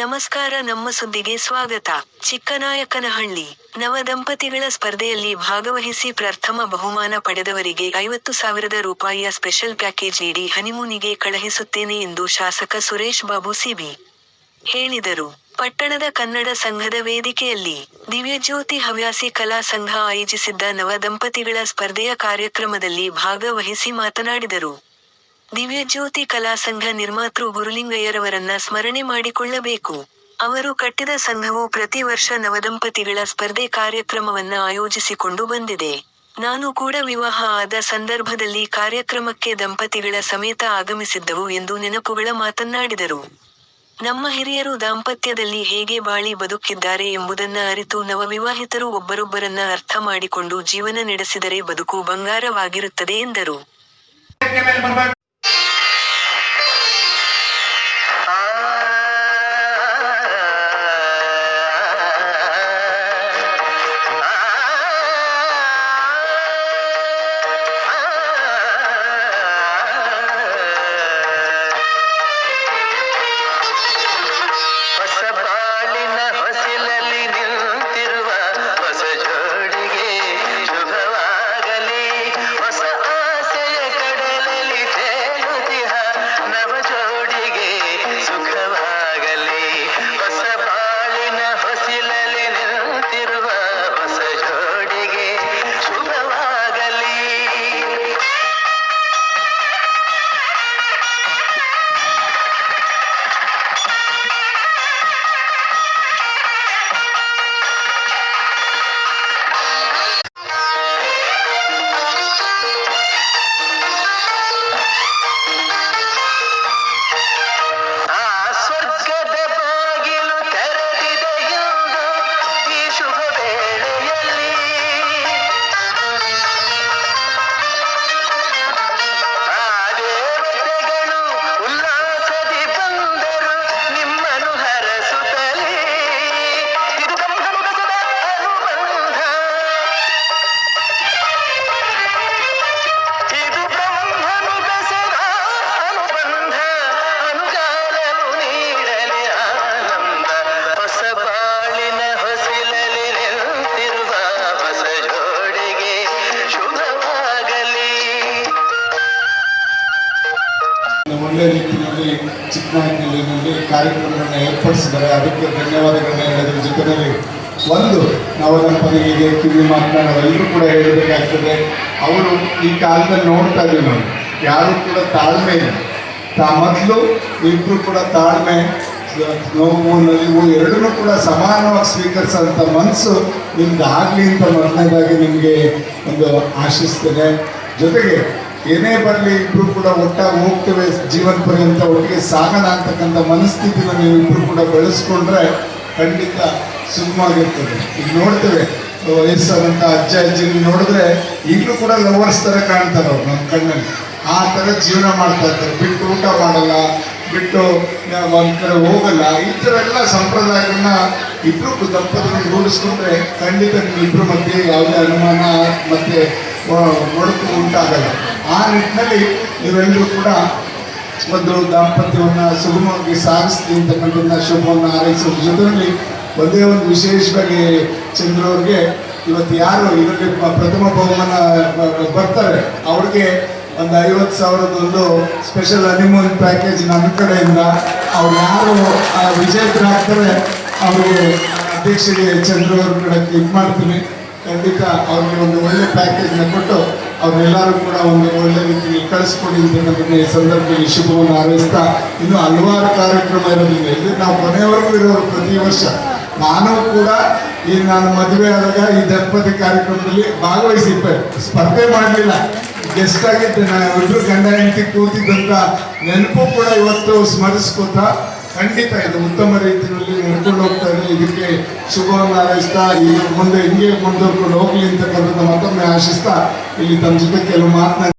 ನಮಸ್ಕಾರ, ನಮ್ಮ ಸುದ್ದಿಗೆ ಸ್ವಾಗತ. ಚಿಕ್ಕನಾಯಕನಹಳ್ಳಿ. ನವ ದಂಪತಿಗಳ ಸ್ಪರ್ಧೆಯಲ್ಲಿ ಭಾಗವಹಿಸಿ ಪ್ರಥಮ ಬಹುಮಾನ ಪಡೆದವರಿಗೆ ಐವತ್ತು ಸಾವಿರದ ರೂಪಾಯಿಯ ಸ್ಪೆಷಲ್ ಪ್ಯಾಕೇಜ್ ನೀಡಿ ಹನಿಮೂನಿಗೆ ಕಳುಹಿಸುತ್ತೇನೆ ಎಂದು ಶಾಸಕ ಸುರೇಶ್ ಬಾಬು ಸಿಬಿ ಹೇಳಿದರು. ಪಟ್ಟಣದ ಕನ್ನಡ ಸಂಘದ ವೇದಿಕೆಯಲ್ಲಿ ದಿವ್ಯಜ್ಯೋತಿ ಹವ್ಯಾಸಿ ಕಲಾ ಸಂಘ ಆಯೋಜಿಸಿದ್ದ ನವದಂಪತಿಗಳ ಸ್ಪರ್ಧೆಯ ಕಾರ್ಯಕ್ರಮದಲ್ಲಿ ಭಾಗವಹಿಸಿ ಮಾತನಾಡಿದರು. ದಿವ್ಯಜ್ಯೋತಿ ಕಲಾ ಸಂಘ ನಿರ್ಮಾತೃ ಗುರುಲಿಂಗಯ್ಯರವರನ್ನ ಸ್ಮರಣೆ ಮಾಡಿಕೊಳ್ಳಬೇಕು. ಅವರು ಕಟ್ಟಿದ ಸಂಘವು ಪ್ರತಿ ವರ್ಷ ನವದಂಪತಿಗಳ ಸ್ಪರ್ಧೆ ಕಾರ್ಯಕ್ರಮವನ್ನ ಆಯೋಜಿಸಿಕೊಂಡು ಬಂದಿದೆ. ನಾನು ಕೂಡ ವಿವಾಹ ಆದ ಸಂದರ್ಭದಲ್ಲಿ ಕಾರ್ಯಕ್ರಮಕ್ಕೆ ದಂಪತಿಗಳ ಸಮೇತ ಆಗಮಿಸಿದ್ದವು ಎಂದು ನೆನಪುಗಳ ಮಾತನ್ನಾಡಿದರು. ನಮ್ಮ ಹಿರಿಯರು ದಾಂಪತ್ಯದಲ್ಲಿ ಹೇಗೆ ಬಾಳಿ ಬದುಕಿದ್ದಾರೆ ಎಂಬುದನ್ನ ಅರಿತು ನವವಿವಾಹಿತರು ಒಬ್ಬರೊಬ್ಬರನ್ನ ಅರ್ಥ ಮಾಡಿಕೊಂಡು ಜೀವನ ನಡೆಸಿದರೆ ಬದುಕು ಬಂಗಾರವಾಗಿರುತ್ತದೆ ಎಂದರು. ಕಾರ್ಯಕ್ರಮವನ್ನು ಏರ್ಪಡಿಸಿದ್ದಾರೆ ಅದಕ್ಕೆ ಧನ್ಯವಾದಗಳನ್ನ ಹೇಳೋದ್ರ ಜೊತೆಯಲ್ಲಿ ಒಂದು ನವದಂಪತಿಗೆ ಕಿವಿ ಮಾತನ್ನ ನಾವೆಲ್ಲರೂ ಕೂಡ ಹೇಳಬೇಕಾಗ್ತದೆ. ಅವರು ಈ ಕಾಲದಲ್ಲಿ ನೋಡ್ತಾ ಇದ್ದೀವಿ ನಾವು ಯಾರು ಕೂಡ ತಾಳ್ಮೆ ಇಲ್ಲ. ತಾ, ಮೊದಲು ಇಬ್ಬರು ಕೂಡ ತಾಳ್ಮೆ, ನೋವು ನಲಿವು ಎರಡನ್ನೂ ಕೂಡ ಸಮಾನವಾಗಿ ಸ್ವೀಕರಿಸೋಂಥ ಮನಸ್ಸು ನಿಮ್ದು ಆಗಲಿ ಅಂತ ಮೊದಲನೇದಾಗಿ ನಿಮಗೆ ಒಂದು ಆಶಿಸ್ತೇನೆ. ಜೊತೆಗೆ ಏನೇ ಬರಲಿ ಇಬ್ಬರು ಕೂಡ ಒಟ್ಟಾಗಿ ಹೋಗ್ತೇವೆ ಜೀವನ ಪರ್ಯಂತ ಒಟ್ಟಿಗೆ ಸಾಗಣ ಆಗ್ತಕ್ಕಂಥ ಮನಸ್ಥಿತಿನ ನೀವು ಇಬ್ಬರು ಕೂಡ ಬೆಳೆಸ್ಕೊಂಡ್ರೆ ಖಂಡಿತ ಸುಗಮವಾಗಿರ್ತದೆ. ಈಗ ನೋಡ್ತೇವೆ ವಯಸ್ಸಾದಂಥ ಅಜ್ಜ ಅಜ್ಜಿನ ನೋಡಿದ್ರೆ ಈಗಲೂ ಕೂಡ ಲವರ್ಸ್ ಥರ ಕಾಣ್ತಾರೆ ಅವ್ರು ನಮ್ಮ ಕಣ್ಣಲ್ಲಿ. ಆ ಥರ ಜೀವನ ಮಾಡ್ತಾ ಇರ್ತಾರೆ. ಬಿಟ್ಟು ಊಟ ಮಾಡಲ್ಲ, ಬಿಟ್ಟು ಒಂದು ಕಡೆ ಹೋಗಲ್ಲ, ಈ ಥರ ಎಲ್ಲ ಸಂಪ್ರದಾಯಗಳನ್ನ ಇಬ್ಬರು ದಂಪತಿಗಳು ರೂಢಿಸ್ಕೊಂಡ್ರೆ ಖಂಡಿತ ನಿಮ್ಮಿಬ್ಬರ ಮಧ್ಯೆ ಯಾವುದೇ ಅನುಮಾನ ಮತ್ತೆ ಮೊಡಕು ಉಂಟಾಗಲ್ಲ. ಆ ನಿಟ್ಟಿನಲ್ಲಿ ನೀವೆಲ್ಲರೂ ಕೂಡ ಒಂದು ದಾಂಪತ್ಯವನ್ನು ಸುಗಮವಾಗಿ ಸಾಗಿಸ್ತೀವಿ ಅಂತಕ್ಕಂಥದ್ದನ್ನ ಶುಭವನ್ನು ಆರೈಸುವ ಜೊತೆಯಲ್ಲಿ ಒಂದೇ ಒಂದು ವಿಶೇಷವಾಗಿ ಚಂದ್ರ ಅವ್ರಿಗೆ ಇವತ್ತು ಯಾರು ಇವರಿಗೆ ಪ್ರಥಮ ಬಹುಮಾನ ಬರ್ತಾರೆ, ಅವ್ರಿಗೆ ಒಂದು ಐವತ್ತು ಸಾವಿರದೊಂದು ಸ್ಪೆಷಲ್ ಅನಿಮೋನ್ ಪ್ಯಾಕೇಜ್ ನನ್ನ ಕಡೆಯಿಂದ ಅವ್ರು ಯಾರು ವಿಜೇತರಾಗ್ತಾರೆ, ಅವ್ರಿಗೆ ಅಧ್ಯಕ್ಷರಿಗೆ ಚಂದ್ರ ಅವ್ರ ಕಡೆ ಕ್ಲಿಕ್ ಮಾಡ್ತೀನಿ. ಖಂಡಿತ ಅವ್ರಿಗೆ ಒಂದು ಒಳ್ಳೆ ಪ್ಯಾಕೇಜ್ನ ಕೊಟ್ಟು ಅವರೆಲ್ಲರೂ ಕೂಡ ಒಂದು ಒಳ್ಳೆ ರೀತಿಯಲ್ಲಿ ಕಳಿಸ್ಕೊಡಿ ನಮಗೆ ಈ ಸಂದರ್ಭದಲ್ಲಿ ಶುಭವನ್ನು ಹಾರೈಸ್ತಾ ಇನ್ನು ಹಲವಾರು ಕಾರ್ಯಕ್ರಮ ಇರೋದ್ರಿಂದ ಇಲ್ಲಿ ನಾವು ಕೊನೆಯವರೆಗೂ ಇರೋರು ಪ್ರತಿ ವರ್ಷ. ನಾನು ಕೂಡ ಈ ನಾನು ಮದುವೆ ಆದಾಗ ಈ ದಂಪತಿ ಕಾರ್ಯಕ್ರಮದಲ್ಲಿ ಭಾಗವಹಿಸಿದ್ದೆ. ಸ್ಪರ್ಧೆ ಮಾಡಲಿಲ್ಲ. ಗೆಸ್ಟ್ ಆಗಿದ್ದೆ ನಾನು. ಇಬ್ಬರು ಗಂಡ ಹೆಂಡತಿ ಕೂತಿದ್ದಂಥ ನೆನಪು ಕೂಡ ಇವತ್ತು ಸ್ಮರಿಸ್ಕೊತಾ ಖಂಡಿತ ಇದು ಉತ್ತಮ ರೀತಿಯಲ್ಲಿ ನಡ್ಕೊಂಡು ಹೋಗ್ತಾ ಇದೆ. ಇದಕ್ಕೆ ಶುಭವನ್ನು ಹಾರೈಸ್ತಾ ಈ ಮುಂದೆ ಹಿಂಗೆ ಮುಂದುವರ್ಕೊಂಡು ಹೋಗ್ಲಿ ಅಂತಕ್ಕಂಥದ್ದು ಮತ್ತೊಮ್ಮೆ ಆಶಿಸ್ತಾ, ಇಲ್ಲಿ ತಮ್ಮ ಜೊತೆ ಕೆಲವು ಮಾತನಾಡಿ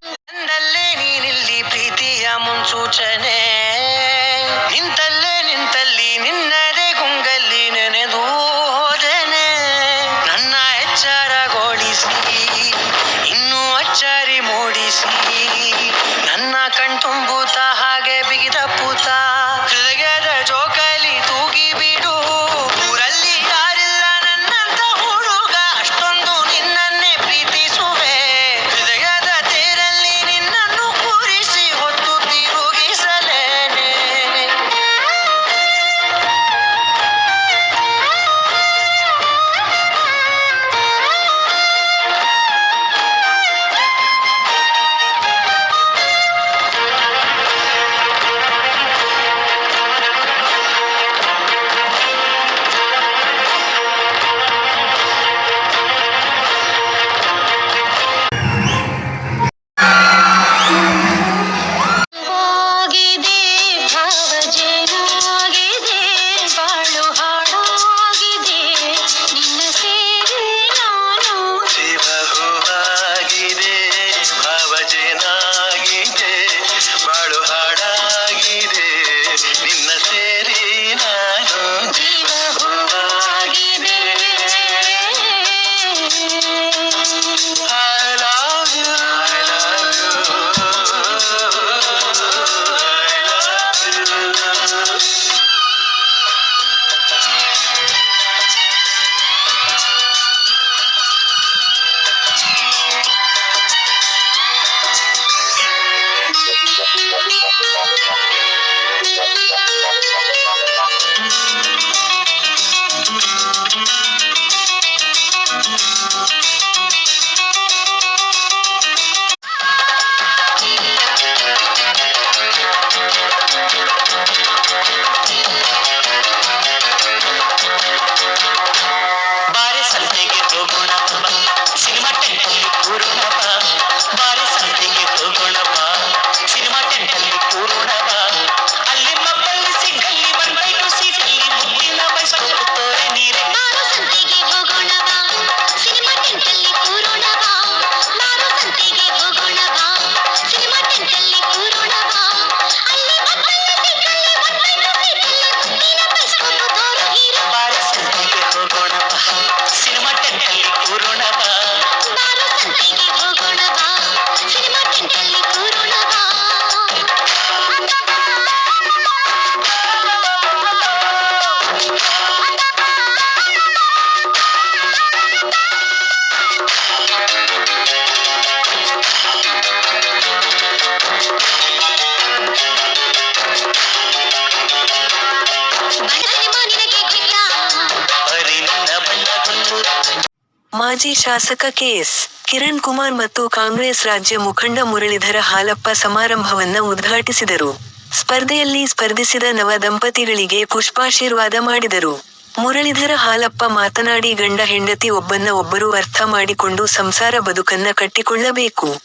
ಮಾಜಿ ಶಾಸಕ ಕೆಎಸ್ ಕಿರಣ್ ಕುಮಾರ್ ಮತ್ತು ಕಾಂಗ್ರೆಸ್ ರಾಜ್ಯ ಮುಖಂಡ ಮುರಳೀಧರ ಹಾಲಪ್ಪ ಸಮಾರಂಭವನ್ನ ಉದ್ಘಾಟಿಸಿದರು. ಸ್ಪರ್ಧೆಯಲ್ಲಿ ಸ್ಪರ್ಧಿಸಿದ ನವ ದಂಪತಿಗಳಿಗೆ ಪುಷ್ಪಾಶೀರ್ವಾದ ಮಾಡಿದರು. ಮುರಳೀಧರ ಹಾಲಪ್ಪ ಮಾತನಾಡಿ, ಗಂಡ ಹೆಂಡತಿ ಒಬ್ಬನ್ನ ಒಬ್ಬರು ಅರ್ಥ ಮಾಡಿಕೊಂಡು ಸಂಸಾರ ಬದುಕನ್ನ ಕಟ್ಟಿಕೊಳ್ಳಬೇಕು.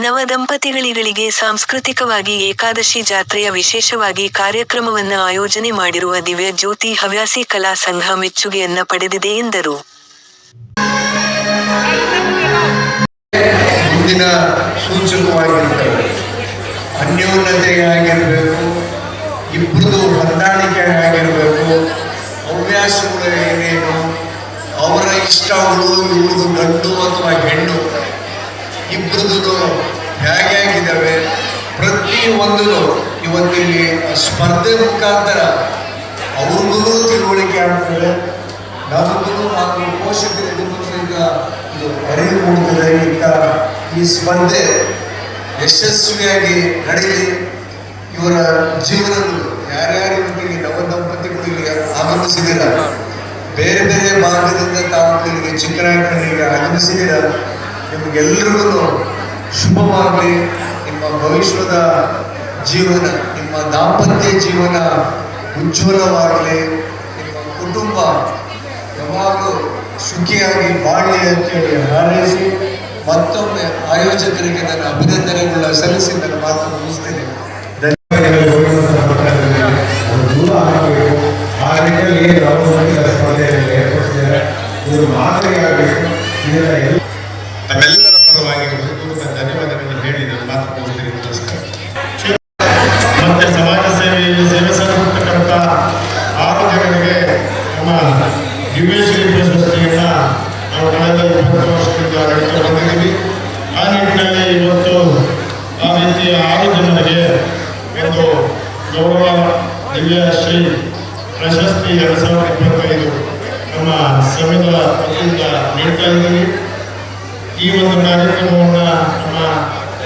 ನವ ದಂಪತಿಗಳಿಗಳಿಗೆ ಸಾಂಸ್ಕೃತಿಕವಾಗಿ ಏಕಾದಶಿ ಜಾತ್ರೆಯ ವಿಶೇಷವಾಗಿ ಕಾರ್ಯಕ್ರಮವನ್ನ ಆಯೋಜನೆ ಮಾಡಿರುವ ದಿವ್ಯ ಜ್ಯೋತಿ ಹವ್ಯಾಸಿ ಕಲಾ ಸಂಘ ಮೆಚ್ಚುಗೆಯನ್ನ ಪಡೆದಿದೆ ಎಂದರು. ಮುಂದಿನ ಸೂಚಕವಾಗಿರ್ತವೆ ಅನ್ಯೋನ್ಯತೆಯಾಗಿರಬೇಕು ಇಬ್ಬರದು ಹೊಂದಾಣಿಕೆ ಆಗಿರಬೇಕು ಹವ್ಯಾಸಗಳು ಏನೇನು, ಅವರ ಇಷ್ಟಗಳು ಇವ್ರದ್ದು ಗಂಡು ಅಥವಾ ಹೆಣ್ಣು ಇಬ್ಬರದು ಪ್ರತಿ ಪ್ರತಿಯೊಂದು ಇವತ್ತಿಲ್ಲಿ ಸ್ಪರ್ಧೆ ಮುಖಾಂತರ ಅವ್ರಿಗೂ ತಿಳುವಳಿಕೆ ಆಗ್ತದೆ. ನಮಗೂ ಹಾಗೂ ಪೋಷಕರಿಗೂ ಈಗ ಇದು ಅರಿವು ಮೂಡುತ್ತದೆ ಈಗ ಈ ಸ್ಪರ್ಧೆ ಯಶಸ್ವಿಯಾಗಿ ನಡೆಯಲಿ. ಇವರ ಜೀವನಗಳು ಯಾರ್ಯಾರು ಇವತ್ತಿಗೆ ನವ ದಂಪತಿಗಳು ಇಲ್ಲಿ ಆಗಮಿಸಿದಿರ? ಬೇರೆ ಬೇರೆ ಭಾಗದಿಂದ ತಾವು ಇಲ್ಲಿಗೆ ಚಿಕ್ಕನಾಯಕನಿಗೆ ಆಗಮಿಸಿದಿರ? ನಿಮಗೆಲ್ಲರಿಗೂ ಶುಭವಾಗಲಿ. ನಿಮ್ಮ ಭವಿಷ್ಯದ ಜೀವನ, ನಿಮ್ಮ ದಾಂಪತ್ಯ ಜೀವನ ಉಜ್ವಲವಾಗಲಿ. ನಿಮ್ಮ ಕುಟುಂಬ ಯಾವಾಗಲೂ ಸುಖಿಯಾಗಿ ಬಾಳಿ ಅಂತೇಳಿ ಹಾರೈಸಿ ಮತ್ತೊಮ್ಮೆ ಆಯೋಜಕರಿಗೆ ನನ್ನ ಅಭಿನಂದನೆಗಳನ್ನ ಸಲ್ಲಿಸಿ ನನ್ನ ಮಾತು ಮುಗಿಸ್ತೇನೆ. ದೂರ ಗೌರವ ದಿವ್ಯಶ್ರೀ ಪ್ರಶಸ್ತಿ ಎರಡು ಸಾವಿರದ ಇಪ್ಪತ್ತೈದು ನಮ್ಮ ಸಂವಿಧಾನ ವತಿಯಿಂದ ನೀಡ್ತಾ ಇದ್ದೀವಿ ಈ ಒಂದು ಕಾರ್ಯಕ್ರಮವನ್ನು ನಮ್ಮ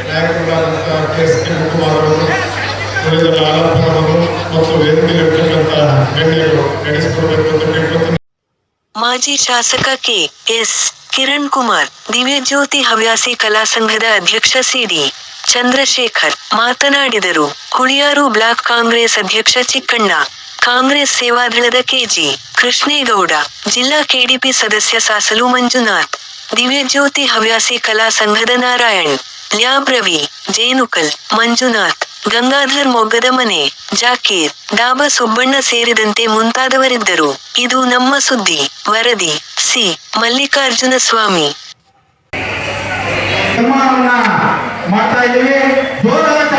ನಾಯಕರಾದಂತಹ ಕೆ ಎಸ್ ಕುಮಾರ್ ಅವರು ಉಳಿದ ಆಲಪ್ಪನವರು ಮತ್ತು ವೇದಿಕೆಯಲ್ಲಿರ್ತಕ್ಕಂಥ ಗಣ್ಯರು ನಡೆಸಿಕೊಡ್ಬೇಕು ಅಂತ ಕೇಳ್ಕೊತೀನಿ ಮಾಜಿ ಶಾಸಕ ಕೆ ಎಸ್ ಕಿರಣ್ ಕುಮಾರ್ ದಿವ್ಯಜ್ಯೋತಿ ಹವ್ಯಾಸಿ ಕಲಾ ಸಂಘದ ಅಧ್ಯಕ್ಷ ಸಿಡಿ ಚಂದ್ರಶೇಖರ್ ಮಾತನಾಡಿದರು. ಹುಳಿಯಾರು ಬ್ಲಾಕ್ ಕಾಂಗ್ರೆಸ್ ಅಧ್ಯಕ್ಷ ಚಿಕ್ಕಣ್ಣ, ಕಾಂಗ್ರೆಸ್ ಸೇವಾದಳದ ಕೆಜಿ ಕೃಷ್ಣೇಗೌಡ, ಜಿಲ್ಲಾ ಕೆಡಿಪಿ ಸದಸ್ಯ ಸಾಸಲು ಮಂಜುನಾಥ್, ದಿವ್ಯಜ್ಯೋತಿ ಹವ್ಯಾಸಿ ಕಲಾ ಸಂಘದ ನಾರಾಯಣ್, ಲ್ಯಾಬ್ ರವಿ, ಜೇನುಕಲ್, ಮಂಜುನಾಥ್, ಗಂಗಾಧರ್ ಮೊಗ್ಗದ ಮನೆ, ಜಾಕೀರ್, ಡಾಬಾ ಸುಬ್ಬಣ್ಣ ಸೇರಿದಂತೆ ಮುಂತಾದವರಿದ್ದರು. ಇದು ನಮ್ಮ ಸುದ್ದಿ, ವರದಿ, ಸಿ. ಮಲ್ಲಿಕಾರ್ಜುನ ಸ್ವಾಮಿ. ನಿರ್ಮಾಣವನ್ನ ಮಾಡ್ತಾ ಇದ್ದೀವಿ ಜೋರಾಗಿ